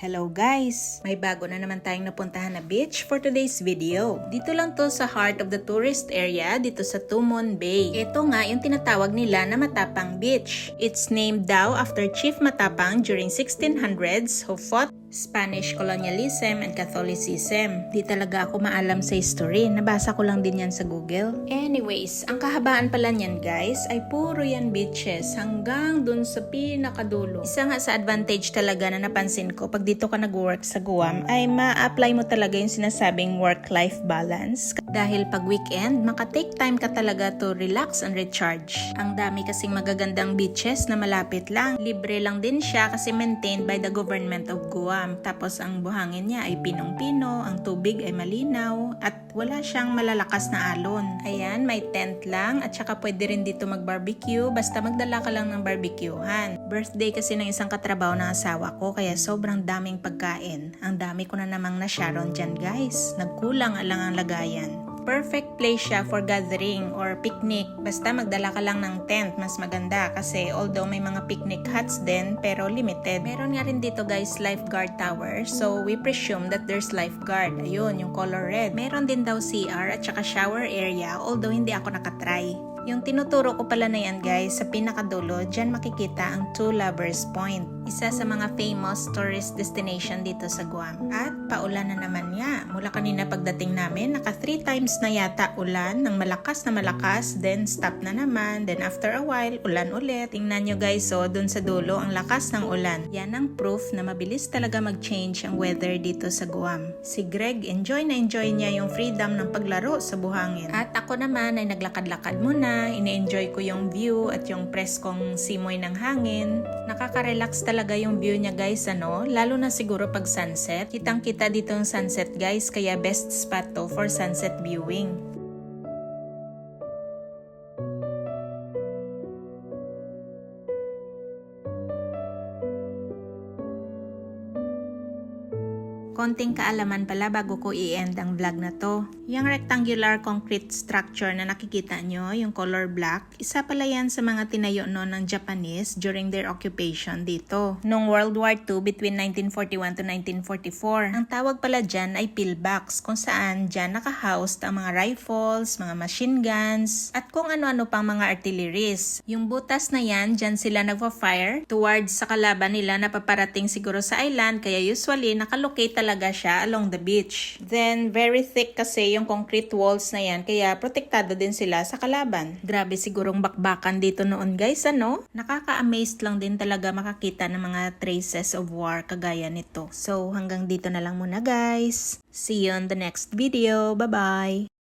Hello guys! May bago na naman tayong napuntahan na beach for today's video. Dito lang to sa heart of the tourist area dito sa Tumon Bay. Ito nga yung tinatawag nila na Matapang Beach. It's named daw after Chief Matapang during 1600s who fought Spanish colonialism and Catholicism. Di talaga ako maalam sa history. Nabasa ko lang din yan sa Google. Anyways, ang kahabaan pala niyan guys ay puro yan beaches hanggang dun sa pinakadulo. Isa nga sa advantage talaga na napansin ko pag dito ka nag-work sa Guam ay ma-apply mo talaga yung sinasabing work-life balance. Dahil pag weekend, maka-take time ka talaga to relax and recharge. Ang dami kasing magagandang beaches na malapit lang. Libre lang din siya kasi maintained by the government of Guam. Tapos ang buhangin niya ay pinong-pino, ang tubig ay malinaw, at wala siyang malalakas na alon. Ayan, may tent lang at saka pwede rin dito mag-barbecue basta magdala ka lang ng barbecuehan. Birthday kasi ng isang katrabaho ng asawa ko kaya sobrang daming pagkain. Ang dami ko na namang na Sharon dyan guys. Nagkulang lang ang lagayan. Perfect place siya for gathering or picnic. Basta magdala ka lang ng tent, mas maganda kasi although may mga picnic huts din, pero limited. Meron nga rin dito guys lifeguard tower, so we presume that there's lifeguard. Ayun, yung color red. Meron din daw CR at saka shower area, although hindi ako nakatry. Yung tinuturo ko pala na yan guys, sa pinakadulo, dyan makikita ang Two Lovers Point. Isa sa mga famous tourist destination dito sa Guam. At paulan na naman nga. Mula kanina pagdating namin, naka 3 times na yata ulan, ng malakas na malakas, then stop na naman, then after a while, ulan ulit. Tingnan nyo guys, so dun sa dulo, ang lakas ng ulan. Yan ang proof na mabilis talaga mag-change ang weather dito sa Guam. Si Greg, enjoy na enjoy niya yung freedom ng paglaro sa buhangin. At ako naman ay naglakad-lakad muna, ine-enjoy ko yung view at yung preskong simoy ng hangin. Nakaka-relax talaga yung view niya guys, ano? Lalo na siguro pag sunset. Kitang-kita dito yung sunset guys, kaya best spot to for sunset viewing. Konting kaalaman pala bago ko i-end ang vlog na to. Yung rectangular concrete structure na nakikita nyo, yung color black, isa pala yan sa mga tinayo no ng Japanese during their occupation dito. Noong World War II between 1941 to 1944, ang tawag pala dyan ay pillbox kung saan dyan nakahoused ang mga rifles, mga machine guns, at kung ano-ano pang mga artilleries. Yung butas na yan, dyan sila nagpa-fire towards sa kalaban nila na paparating siguro sa island kaya usually nakalocate talaga siya along the beach. Then, very thick kasi yung concrete walls na yan, kaya protektado din sila sa kalaban. Grabe sigurong bakbakan dito noon guys, ano? Nakaka-amazed lang din talaga makakita ng mga traces of war kagaya nito. So, hanggang dito na lang muna guys. See you on the next video. Bye-bye!